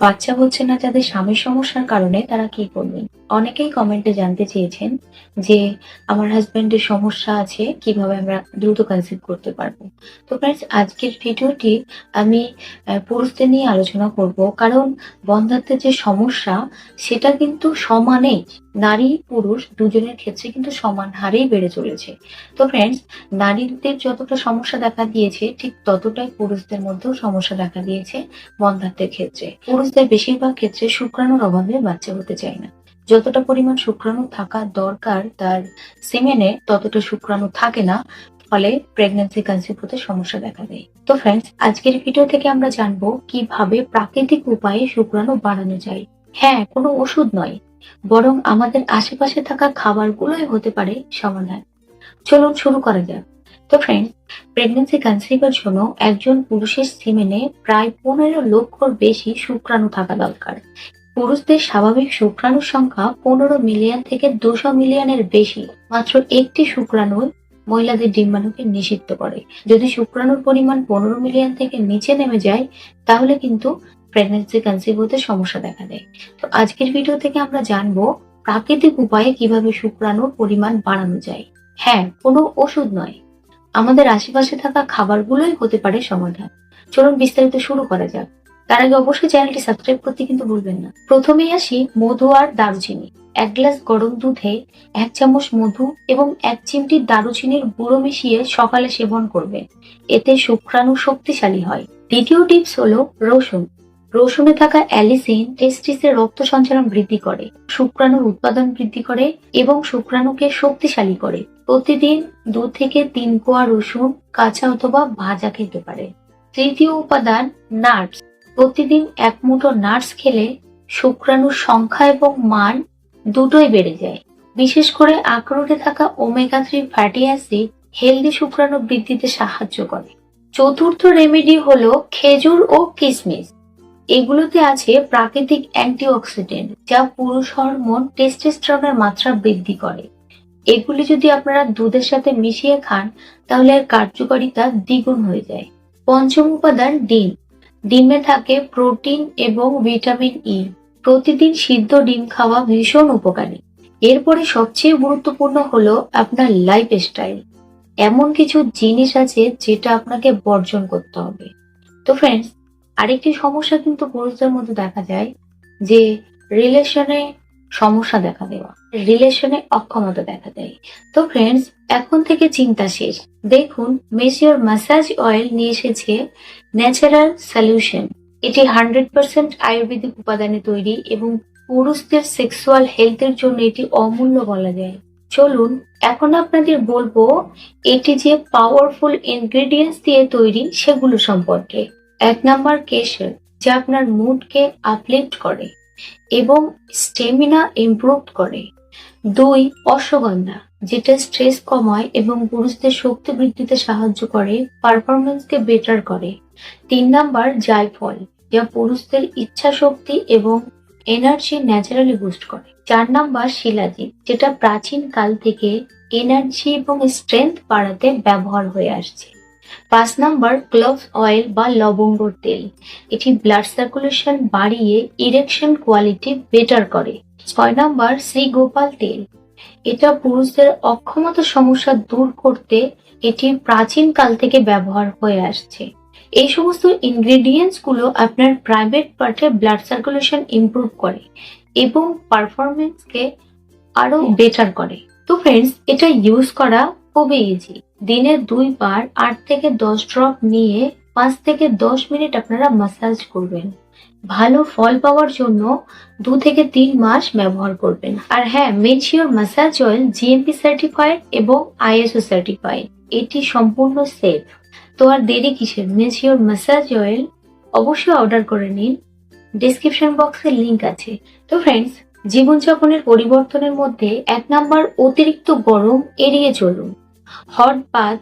বাচ্চা হচ্ছে না যাদের স্বামীর সমস্যার কারণে তারা কি করবেন অনেকেই কমেন্টে জানতে চেয়েছেন যে, আমার হাজব্যান্ডের সমস্যা আছে, কীভাবে আমরা দ্রুত কনসিভ করতে পারব? তো ফ্রেন্ডস আজকের ভিডিওটি আমি পুরুষদের নিয়ে আলোচনা করব। কারণ বন্ধাত্মের যে সমস্যা, সেটা কিন্তু সমানেই নারী পুরুষ দুজনের ক্ষেত্রে কিন্তু সমান হারেই বেড়ে চলেছে। তো ফ্রেন্ডস নারীদের যতটা সমস্যা দেখা দিয়েছে, ঠিক ততটাই পুরুষদের মধ্যেও সমস্যা দেখা দিয়েছে বন্ধাত্বের ক্ষেত্রে। পুরুষদের বেশিরভাগ ক্ষেত্রে শুক্রাণুর অভাবে বাচ্চা হতে চায় না। যতটা পরিমাণ শুক্রাণু থাকা দরকার তার সিমেনে ততটা শুক্রাণু থাকে না, ফলে প্রেগন্যান্সি কনসিভ হতে সমস্যা দেখা দেয়। তো ফ্রেন্ডস আজকের ভিডিও থেকে আমরা জানব কীভাবে প্রাকৃতিক উপায়ে শুক্রাণু বাড়ানো যায়। হ্যাঁ কোনো ওষুধ নয়। বরং আমাদের আশেপাশে থাকা খাবারগুলোই হতে পারে সমাধান চলুন শুরু করা যাক। তো ফ্রেন্ড প্রেগনেন্সি কনসিভের জন্য একজন পুরুষের সিমেনে প্রায় পনেরো লক্ষর বেশি শুক্রাণু থাকা দরকার। পুরুষদের স্বাভাবিক শুক্রাণুর সংখ্যা পনেরো মিলিয়ন থেকে দুশো মিলিয়নের বেশি। মাত্র একটি শুক্রাণু মহিলাদের ডিম্বাণুকে নিষিদ্ধ করে। যদি শুক্রাণুর পরিমাণ পনেরো মিলিয়ন থেকে নিচে নেমে যায়, তাহলে কিন্তু প্রেগনেন্সি কনসিভ হতে সমস্যা দেখা দেয়। তো আজকের ভিডিও থেকে আমরা জানব প্রাকৃতিক উপায়ে কীভাবে শুক্রাণুর পরিমাণ বাড়ানো যায়। হ্যাঁ কোনো ওষুধ নয়। আমাদের আশেপাশে থাকা খাবারগুলোই হতে পারে সমাধান। চলুন বিস্তারিত শুরু করা যাক। তার আগে অবশ্যই চ্যানেলটি সাবস্ক্রাইব করতে কিন্তু ভুলবেন না। প্রথমেই আসি মধু আর দারুচিনি। এক গ্লাস গরম দুধে এক চামচ মধু এবং এক চিমটি দারুচিনির গুঁড়ো মিশিয়ে সকালে সেবন করবেন। এতে শুক্রাণু শক্তিশালী হয়। দ্বিতীয় টিপস হলো রসুন। রসুনে থাকা অ্যালিসিন টেস্টিসের রক্ত সঞ্চালন বৃদ্ধি করে, শুক্রাণুর উৎপাদন বৃদ্ধি করে এবং শুক্রাণুকে শক্তিশালী করে। প্রতিদিন দু থেকে তিন কোয়া রসুন কাঁচা অথবা ভাজা খেতে পারে। তৃতীয় উপাদান, নাটস। প্রতিদিন এক মুঠো নাটস খেলে শুক্রাণুর সংখ্যা এবং মান দুটোই বেড়ে যায়। বিশেষ করে আখরোটে থাকা omega three fatty acid healthy শুক্রাণু বৃদ্ধিতে সাহায্য করে। চতুর্থ রেমেডি হলো খেজুর ও কিশমিশ এগুলোতে আছে প্রাকৃতিক অ্যান্টিঅক্সিডেন্ট, যা পুরুষ হরমোন টেস্টোস্টেরনের মাত্রা বৃদ্ধি করে। এগুলি যদি আপনারা দুধের সাথে মিশিয়ে খান, তাহলে এর কার্যকারিতা দ্বিগুণ হয়ে যায়। পঞ্চম উপাদান ডিম। ডিমে থাকে প্রোটিন এবং ভিটামিন ই। প্রতিদিন সিদ্ধ ডিম খাওয়া ভীষণ উপকারী। এরপরে সবচেয়ে গুরুত্বপূর্ণ হলো আপনার লাইফ স্টাইল এমন কিছু জিনিস আছে যেটা আপনাকে বর্জন করতে হবে। তো ফ্রেন্ডস আরেকটি সমস্যা কিন্তু পুরুষদের মধ্যে দেখা যায় যে রিলেশনে সমস্যা দেখা দেওয়া, রিলেশনে অক্ষমতা দেখা দেয়। তো ফ্রেন্ডস এখন থেকে চিন্তা শেষ। দেখুন মেসিওর ম্যাসাজ অয়েল নিয়ে এসেছে ন্যাচারাল সলিউশন এটি হান্ড্রেড পার্সেন্ট আয়ুর্বেদিক উপাদানে তৈরি এবং পুরুষদের সেক্সুয়াল হেলথের জন্য এটি অমূল্য বলা যায়। চলুন, এখন আপনাদের বলব এটি যে পাওয়ারফুল ইনগ্রেডিয়েন্টস দিয়ে তৈরি সেগুলো সম্পর্কে। এক নাম্বার কেশর যা আপনার মুডকে আপলিফট করে এবং স্টেমিনা ইমপ্রুভ করে। দুই অশ্বগন্ধা যেটা স্ট্রেস কমায় এবং পুরুষদের শক্তি বৃদ্ধিতে সাহায্য করে পারফরমেন্সকে বেটার করে। তিন নাম্বার, জায়ফল, যা পুরুষদের ইচ্ছা শক্তি এবং এনার্জি ন্যাচারালি বুস্ট করে। চার নাম্বার শিলাজিৎ যেটা প্রাচীন কাল থেকে এনার্জি এবং স্ট্রেংথ বাড়াতে ব্যবহার হয়ে আসছে। পাঁচ নাম্বার ক্লোভ অয়েল বা লবঙ্গর তেল। এটি ব্লাড সার্কুলেশন বাড়িয়ে ইরেকশন কোয়ালিটি বেটার করে। ছয় নাম্বার শ্রী গোপাল তেল। এটা পুরুষদের অক্ষমতা সমস্যা দূর করতে এটি প্রাচীন কাল থেকে ব্যবহার হয়ে আসছে। এই সমস্ত ইনগ্রেডিয়েন্টসগুলো আপনার প্রাইভেট পার্টে ব্লাড সার্কুলেশন ইমপ্রুভ করে এবং পারফরমেন্সকে আরও বেটার করে। তো ফ্রেন্ডস এটা ইউজ করা খুবই ইজি দিনে দুইবার আট থেকে দশ ড্রপ নিয়ে পাঁচ থেকে দশ মিনিট আপনারা মাসাজ করবেন। ভালো ফল পাওয়ার জন্য দু থেকে তিন মাস ব্যবহার করবেন। আর হ্যাঁ Mensure massage oil GMP certified এবং আইএসও সার্টিফাইড এটি সম্পূর্ণ সেফ তো আর দেরি কিসের? মেনশিওর মাসাজ অয়েল অবশ্যই অর্ডার করে নিন। ডিসক্রিপশন বক্সে লিংক আছে। তো ফ্রেন্ডস জীবনযাপনের পরিবর্তনের মধ্যে এক নাম্বার অতিরিক্ত গরম এড়িয়ে চলুন। হট বাথ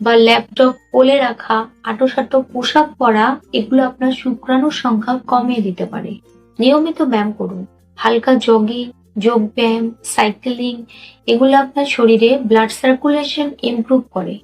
বা ল্যাপটপ কোলে রাখা, আটোসাটো পোশাক পরা, এগুলো আপনার শুক্রাণুর সংখ্যা কমিয়ে দিতে পারে। নিয়মিত ব্যায়াম করুন। হালকা জগিং যোগ ব্যায়াম সাইকেলিং এগুলো আপনার শরীরে ব্লাড সার্কুলেশন ইমপ্রুভ করে।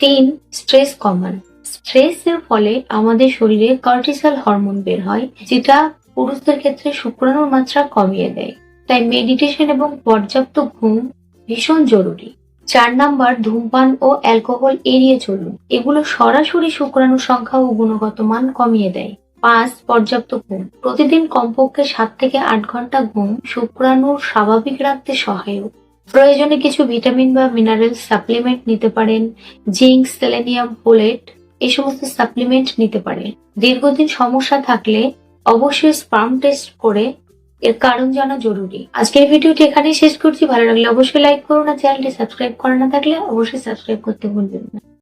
তিন স্ট্রেস কমান। স্ট্রেসের ফলে আমাদের শরীরে কর্টিসল হরমোন বের হয়, যেটা পুরুষদের ক্ষেত্রে শুক্রাণুর মাত্রা কমিয়ে দেয়। তাই মেডিটেশন এবং পর্যাপ্ত ঘুম ভীষণ জরুরি। চার নাম্বার ধূমপান ও অ্যালকোহল এড়িয়ে চলুন। এগুলো সরাসরি শুক্রাণুর সংখ্যা ও গুণগত মান কমিয়ে দেয়। পাঁচ, পর্যাপ্ত ঘুম। প্রতিদিন কমপক্ষে সাত থেকে আট ঘণ্টা ঘুম শুক্রাণুর স্বাভাবিক রাখতে সহায়ক। প্রয়োজনে কিছু ভিটামিন বা মিনারেল সাপ্লিমেন্ট নিতে পারেন। জিঙ্ক, সেলেনিয়াম, ফোলেট এই সমস্ত সাপ্লিমেন্ট নিতে পারেন। দীর্ঘদিন সমস্যা থাকলে অবশ্যই স্পার্ম টেস্ট করে এর কারণ জানা জরুরি। আজকের ভিডিওটি এখানেই শেষ করছি। ভালো লাগলে অবশ্যই লাইক করুন আর চ্যানেলটি সাবস্ক্রাইব করা না থাকলে অবশ্যই সাবস্ক্রাইব করতে ভুলবেন না।